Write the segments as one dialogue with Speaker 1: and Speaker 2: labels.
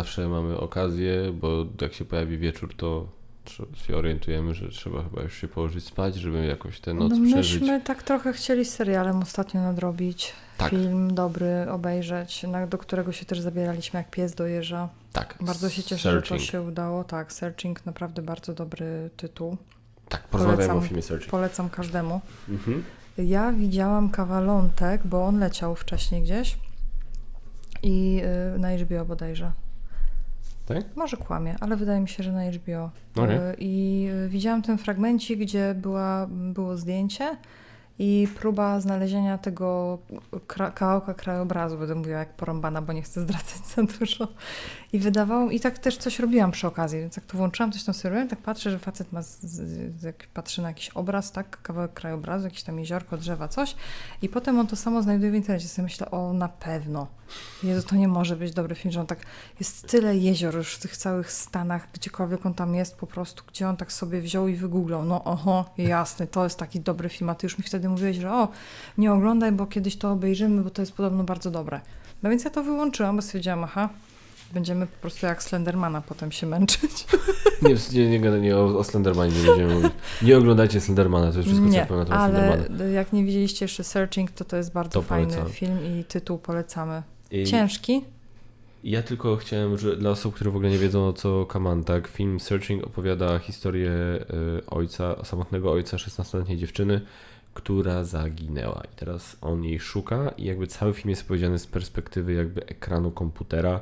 Speaker 1: zawsze mamy okazję, bo jak się pojawi wieczór, to się orientujemy, że trzeba chyba już się położyć spać, żeby jakoś tę noc
Speaker 2: no
Speaker 1: przeżyć.
Speaker 2: myśmy tak trochę chcieli serialem ostatnio nadrobić.
Speaker 1: Tak.
Speaker 2: Film dobry obejrzeć, do którego się też zabieraliśmy jak pies do jeża.
Speaker 1: Tak.
Speaker 2: Bardzo się cieszę,
Speaker 1: Searching.
Speaker 2: że to się udało. Tak, Searching, naprawdę bardzo dobry tytuł.
Speaker 1: Tak, porozmawiamy
Speaker 2: Polecam.
Speaker 1: o filmie Searching.
Speaker 2: Polecam każdemu.
Speaker 1: Mhm.
Speaker 2: Ja widziałam kawalątek, bo on leciał wcześniej gdzieś i y, na HBO bodajże.
Speaker 1: Tak?
Speaker 2: Może kłamie, ale wydaje mi się, że na HBO.
Speaker 1: Okej.
Speaker 2: Y, I y, widziałam ten fragmencik, gdzie była, było zdjęcie i próba znalezienia tego kra- kawałka krajobrazu. Będę mówiła jak porąbana, bo nie chcę zdradzać za dużo. I wydawało i tak też coś robiłam przy okazji, więc jak tu włączyłam, coś tam sobie tak patrzę, że facet ma, z, z, jak patrzy na jakiś obraz, tak, kawałek krajobrazu, jakieś tam jeziorko, drzewa, coś i potem on to samo znajduje w internecie. Sobie myślę, o na pewno. Jezu, to nie może być dobry film, że on tak, jest tyle jezior już w tych całych Stanach, gdziekolwiek on tam jest po prostu, gdzie on tak sobie wziął i wygooglał. No oho, jasne, to jest taki dobry film, a ty już mi wtedy mówiłeś, że o, nie oglądaj, bo kiedyś to obejrzymy, bo to jest podobno bardzo dobre. No więc ja to wyłączyłam, bo stwierdziłam, aha, będziemy po prostu jak Slendermana potem się męczyć.
Speaker 1: Nie, nie, nie, nie, o, o Slendermanie nie będziemy mówić. Nie oglądajcie Slendermana, to jest wszystko, co
Speaker 2: Nie,
Speaker 1: powiem na temat
Speaker 2: ale
Speaker 1: Slendermana.
Speaker 2: jak nie widzieliście jeszcze Searching, to to jest bardzo
Speaker 1: To
Speaker 2: fajny
Speaker 1: polecam.
Speaker 2: film i tytuł polecamy. Ciężki,
Speaker 1: Ja tylko chciałem, że dla osób, które w ogóle nie wiedzą co Kaman, tak, film Searching opowiada historię y, ojca, samotnego ojca 16-letniej dziewczyny, która zaginęła. I teraz on jej szuka i jakby cały film jest opowiedziany z perspektywy jakby ekranu komputera.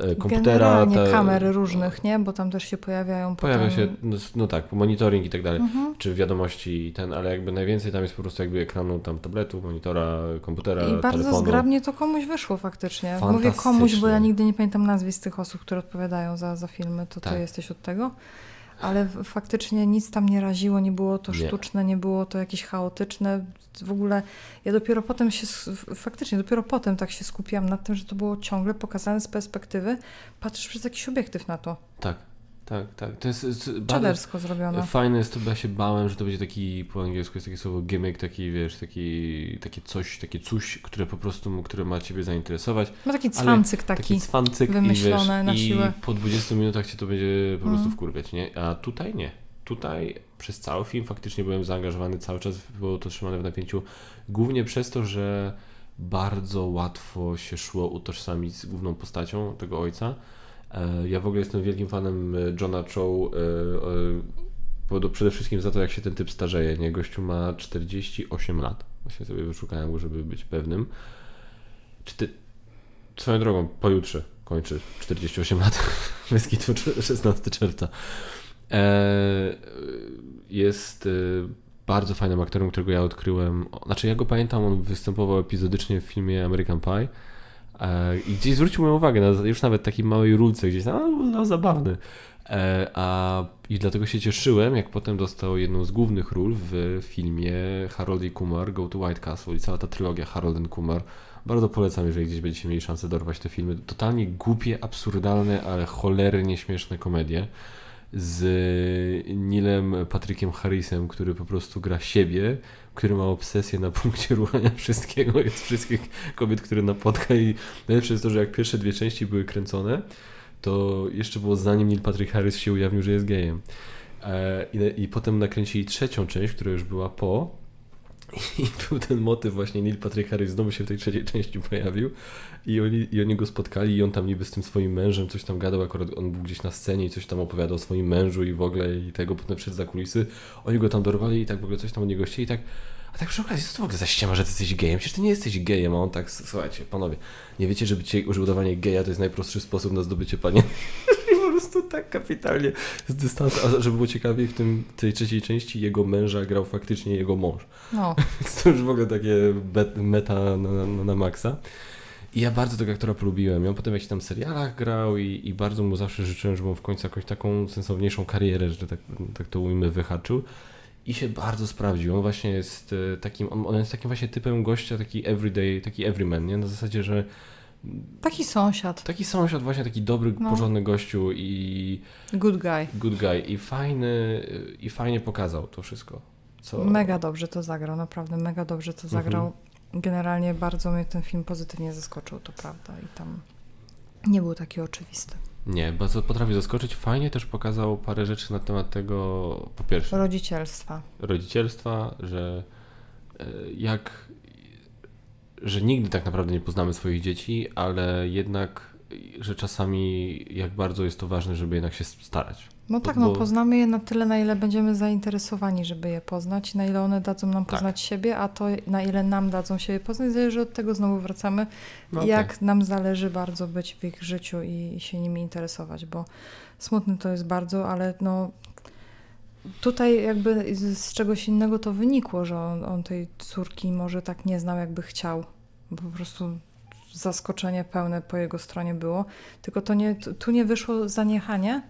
Speaker 1: E, komputera
Speaker 2: generalnie
Speaker 1: te-
Speaker 2: kamer różnych, nie? Bo tam też się pojawiają
Speaker 1: Pojawia
Speaker 2: potem...
Speaker 1: się, no, no tak, monitoring i tak dalej,
Speaker 2: Mhm.
Speaker 1: czy wiadomości i ten, ale jakby najwięcej tam jest po prostu jakby ekranu tam tabletu, monitora, komputera,
Speaker 2: I bardzo
Speaker 1: telefonu.
Speaker 2: zgrabnie to komuś wyszło faktycznie. Mówię komuś, bo ja nigdy nie pamiętam nazwisk tych osób, które odpowiadają za, za filmy, to
Speaker 1: Tak.
Speaker 2: ty jesteś od tego. Ale faktycznie nic tam nie raziło, nie było to
Speaker 1: Nie.
Speaker 2: sztuczne, nie było to jakieś chaotyczne. W ogóle ja dopiero potem się, faktycznie dopiero potem tak się skupiłam na tym, że to było ciągle pokazane z perspektywy. Patrzysz przez jakiś obiektyw na to.
Speaker 1: Tak, tak, tak. To jest,
Speaker 2: Czadersko zrobione.
Speaker 1: fajne jest to, bo ja się bałem, że to będzie taki, po angielsku jest takie słowo gimmick, taki wiesz, taki, takie coś, takie coś, które po prostu, które ma Ciebie zainteresować.
Speaker 2: Ma taki cwancyk
Speaker 1: Taki,
Speaker 2: taki.
Speaker 1: cwancyk
Speaker 2: wymyślone
Speaker 1: i wiesz,
Speaker 2: na
Speaker 1: i
Speaker 2: siłę.
Speaker 1: po 20 minutach Cię to będzie po prostu
Speaker 2: Mm.
Speaker 1: wkurwiać, nie? A tutaj nie. Tutaj przez cały film faktycznie byłem zaangażowany, cały czas było to trzymane w napięciu, głównie przez to, że bardzo łatwo się szło utożsamić z główną postacią tego ojca. E, Ja w ogóle jestem wielkim fanem e, Johna Cho, e, przede wszystkim za to, jak się ten typ starzeje. Nie? Gościu ma 48 lat. Właśnie sobie wyszukałem go, żeby być pewnym. Czy ty... Swoją drogą, pojutrze kończy 48 lat. Bez kitu 16 czerwca. Jest bardzo fajnym aktorem, którego ja odkryłem. Znaczy, ja go pamiętam, on występował epizodycznie w filmie American Pie. E, I gdzieś zwrócił moją uwagę, na, już nawet takiej małej rulce gdzieś tam, no, no zabawny. E, a, I dlatego się cieszyłem, jak potem dostał jedną z głównych ról w filmie Harold i Kumar, Go to White Castle i cała ta trylogia Harold and Kumar. Bardzo polecam, jeżeli gdzieś będziecie mieli szansę dorwać te filmy. Totalnie głupie, absurdalne, ale cholernie śmieszne komedie z Nilem Patrykiem Harrisem, który po prostu gra siebie, który ma obsesję na punkcie ruchania wszystkiego, jest wszystkich kobiet, które napotka i najlepsze jest to, że jak pierwsze dwie części były kręcone, to jeszcze było zanim Neil Patrick Harris się ujawnił, że jest gejem. E, I, I potem nakręcili trzecią część, która już była po i był ten motyw właśnie Neil Patrick Harris znowu się w tej trzeciej części pojawił i oni, i oni go spotkali i on tam niby z tym swoim mężem coś tam gadał, akurat on był gdzieś na scenie i coś tam opowiadał o swoim mężu i w ogóle i tego potem przed za kulisy. Oni go tam dorwali i tak w ogóle coś tam od niego chcieli i tak a tak przy okazji, co to w ogóle za ściema, że ty jesteś gejem? Przecież ty nie jesteś gejem, a on tak, słuchajcie, panowie, nie wiecie, że bycie, że udawanie geja to jest najprostszy sposób na zdobycie panien. Prostu tak kapitalnie z dystansu, a żeby było ciekawiej, w tym, tej trzeciej części jego męża grał faktycznie jego mąż.
Speaker 2: No,
Speaker 1: to już w ogóle takie meta na, na, na maksa. I ja bardzo tego aktora polubiłem. I on potem w jakichś tam serialach grał i, i bardzo mu zawsze życzyłem, żeby on w końcu jakąś taką sensowniejszą karierę, że tak, tak to ujmę, wyhaczył. I się bardzo sprawdził. On właśnie jest e, takim, on, on jest takim właśnie typem gościa, taki everyday, taki everyman, nie? Na zasadzie, że
Speaker 2: taki sąsiad,
Speaker 1: taki sąsiad, właśnie taki dobry,
Speaker 2: No.
Speaker 1: porządny gościu i
Speaker 2: good guy.
Speaker 1: good guy. I fajny, i fajnie pokazał to wszystko. Co...
Speaker 2: Mega dobrze to zagrał, naprawdę mega dobrze to zagrał.
Speaker 1: Mhm.
Speaker 2: Generalnie bardzo mnie ten film pozytywnie zaskoczył, to prawda. I tam nie był taki oczywisty.
Speaker 1: Nie, bardzo potrafi zaskoczyć. Fajnie też pokazał parę rzeczy na temat tego, po pierwsze,
Speaker 2: Rodzicielstwa.
Speaker 1: rodzicielstwa, że e, jak, że nigdy tak naprawdę nie poznamy swoich dzieci, ale jednak, że czasami jak bardzo jest to ważne, żeby jednak się starać.
Speaker 2: No
Speaker 1: Bo-
Speaker 2: tak, no poznamy je na tyle, na ile będziemy zainteresowani, żeby je poznać, na ile one dadzą nam
Speaker 1: Tak.
Speaker 2: poznać siebie, a to na ile nam dadzą siebie poznać, zależy od tego, znowu wracamy,
Speaker 1: No
Speaker 2: jak
Speaker 1: tak.
Speaker 2: nam zależy bardzo być w ich życiu i, i się nimi interesować, bo smutny to jest bardzo, ale no tutaj jakby z, czegoś innego to wynikło, że on, on tej córki może tak nie znał, jakby chciał, bo po prostu zaskoczenie pełne po jego stronie było, tylko to nie, tu nie wyszło zaniechanie,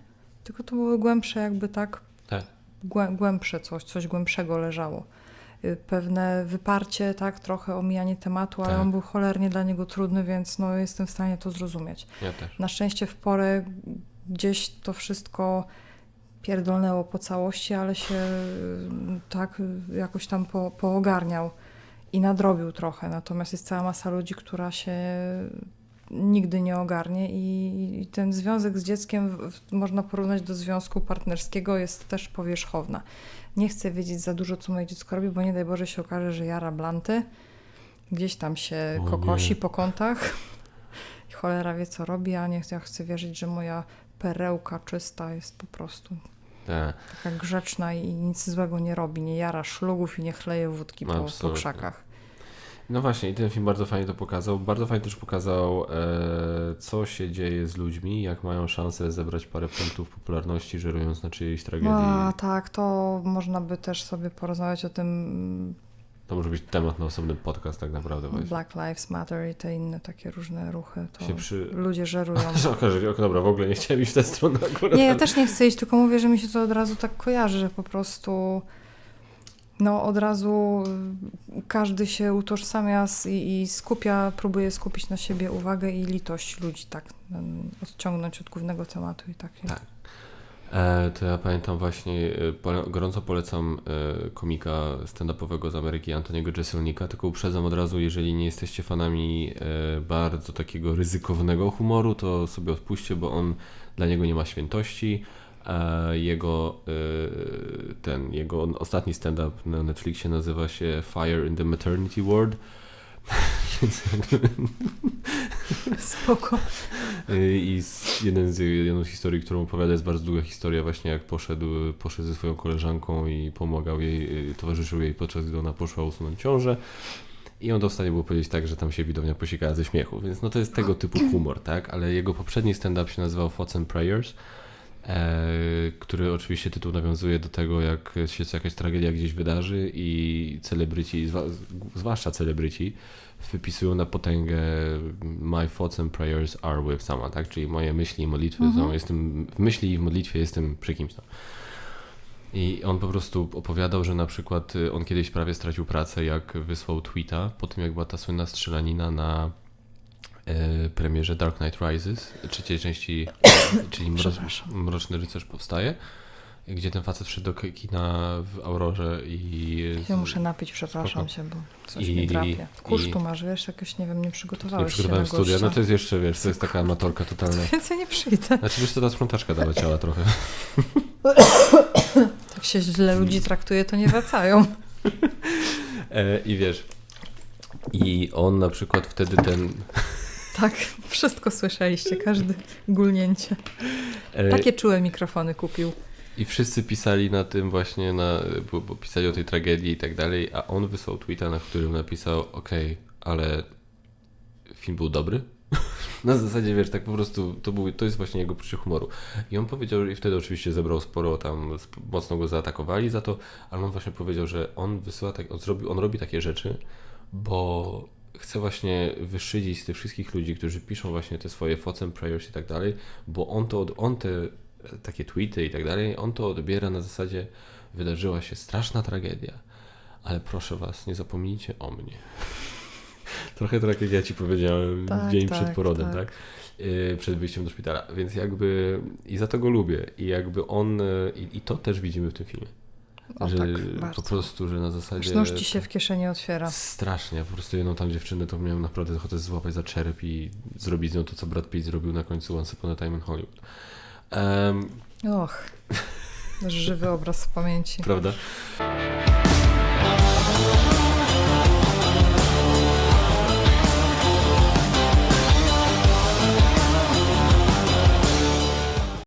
Speaker 2: tylko to było głębsze jakby tak,
Speaker 1: Tak.
Speaker 2: głę, głębsze coś, coś głębszego leżało. Y, Pewne wyparcie, tak, trochę omijanie tematu, ale
Speaker 1: Tak.
Speaker 2: on był cholernie dla niego trudny, więc no jestem w stanie to zrozumieć.
Speaker 1: Ja też.
Speaker 2: Na szczęście w porę gdzieś to wszystko pierdolnęło po całości, ale się y, tak jakoś tam po, poogarniał i nadrobił trochę. Natomiast jest cała masa ludzi, która się nigdy nie ogarnie i, i ten związek z dzieckiem w, można porównać do związku partnerskiego, jest też powierzchowna. Nie chcę wiedzieć za dużo, co moje dziecko robi, bo nie daj Boże się okaże, że jara blanty, gdzieś tam się
Speaker 1: O
Speaker 2: kokosi
Speaker 1: nie.
Speaker 2: po kątach i cholera wie, co robi, a nie ja chcę wierzyć, że moja perełka czysta jest po prostu
Speaker 1: Tak.
Speaker 2: taka grzeczna i nic złego nie robi, nie jara szlugów i nie chleje wódki po, po krzakach.
Speaker 1: No właśnie, i ten film bardzo fajnie to pokazał. Bardzo fajnie też pokazał, e, co się dzieje z ludźmi, jak mają szansę zebrać parę punktów popularności, żerując na czyjejś tragedii.
Speaker 2: A tak, to można by też sobie porozmawiać o tym
Speaker 1: To może być temat na osobny podcast tak naprawdę. Właśnie.
Speaker 2: Black Lives Matter i te inne takie różne ruchy. To
Speaker 1: przy...
Speaker 2: ludzie żerują.
Speaker 1: Że okaże dobra, w ogóle nie chciałem iść w tę stronę akurat.
Speaker 2: Nie, ja też nie chcę iść, tylko mówię, że mi się to od razu tak kojarzy, że po prostu no od razu y, każdy się utożsamia z, i, i skupia, próbuje skupić na siebie uwagę i litość ludzi, tak, mm, odciągnąć od głównego tematu i tak jest.
Speaker 1: Tak. E, to ja pamiętam właśnie, e, gorąco polecam e, komika stand-upowego z Ameryki, Antoniego Jeselnika, tylko uprzedzam od razu, jeżeli nie jesteście fanami bardzo takiego ryzykownego humoru, to sobie odpuśćcie, bo on, dla niego nie ma świętości. Jego, ten, jego ostatni stand-up na Netflixie nazywa się Fire in the Maternity Ward.
Speaker 2: Spoko.
Speaker 1: Y, I z, jeden z, jedną z historii, którą opowiada, jest bardzo długa historia, właśnie jak poszedł, poszedł ze swoją koleżanką i pomagał jej, y, towarzyszył jej podczas gdy ona poszła usunąć ciążę. I on to w stanie było powiedzieć tak, że tam się widownia posikała ze śmiechu, więc no to jest tego typu humor, tak? Ale jego poprzedni stand-up się nazywał Thoughts and Prayers, który oczywiście tytuł nawiązuje do tego, jak się jakaś tragedia gdzieś wydarzy i celebryci, zwłaszcza celebryci, wypisują na potęgę My thoughts and prayers are with someone, tak? Czyli moje myśli i modlitwy
Speaker 2: Mhm.
Speaker 1: są, jestem w myśli i w modlitwie jestem przy kimś tam. I on po prostu opowiadał, że na przykład y, on kiedyś prawie stracił pracę, jak wysłał tweeta po tym, jak była ta słynna strzelanina na e, premierze Dark Knight Rises, trzeciej części, czyli mroc. Mroczny Rycerz powstaje, gdzie ten facet wszedł do kina w Aurorze i...
Speaker 2: Ja muszę napić, przepraszam się, bo coś
Speaker 1: I-
Speaker 2: mnie drapie. Kurz tu masz, wiesz, jakoś, nie wiem, nie
Speaker 1: nie
Speaker 2: przygotowałeś
Speaker 1: przygotowałem
Speaker 2: się na
Speaker 1: studia, no to jest jeszcze, wiesz, to jest taka amatorka totalna.
Speaker 2: Więcej nie przyjdę.
Speaker 1: Znaczy wiesz, to ta sprzątaczka dała ciała trochę.
Speaker 2: Jak się źle ludzi traktuje, to nie wracają.
Speaker 1: E, I wiesz, i on na przykład wtedy ten...
Speaker 2: Tak, wszystko słyszeliście, każde gulnięcie.
Speaker 1: E,
Speaker 2: Takie czułe mikrofony kupił.
Speaker 1: I wszyscy pisali na tym właśnie, na, bo, bo pisali o tej tragedii i tak dalej, a on wysłał tweeta, na którym napisał, okej, ale film był dobry? na zasadzie, wiesz, tak po prostu, to, był, to jest właśnie jego poczucie humoru. I on powiedział, i wtedy oczywiście zebrał sporo tam, mocno go zaatakowali za to, ale on właśnie powiedział, że on wysyła, tak, on, zrobi, on robi takie rzeczy, bo chce właśnie wyszydzić z tych wszystkich ludzi, którzy piszą właśnie te swoje and prayers i tak dalej, bo on to, od- on te takie tweety i tak dalej, on to odbiera na zasadzie wydarzyła się straszna tragedia, ale proszę was, nie zapomnijcie o mnie. Trochę ja ci powiedziałem
Speaker 2: Tak,
Speaker 1: dzień
Speaker 2: tak,
Speaker 1: przed porodem,
Speaker 2: tak.
Speaker 1: tak? Yy, przed wyjściem do szpitala, więc jakby i za to go lubię i jakby on, yy, i, i to też widzimy w tym filmie,
Speaker 2: O
Speaker 1: że
Speaker 2: tak,
Speaker 1: po prostu, że na zasadzie...
Speaker 2: Aż nóż ci się w kieszeni otwiera.
Speaker 1: Strasznie, po prostu jedną tam dziewczynę to miałem naprawdę ochotę złapać za czerep i zrobić z nią to, co Brad Pitt zrobił na końcu Once Upon a Time in Hollywood. Em,
Speaker 2: Och, żywy obraz w pamięci.
Speaker 1: prawda?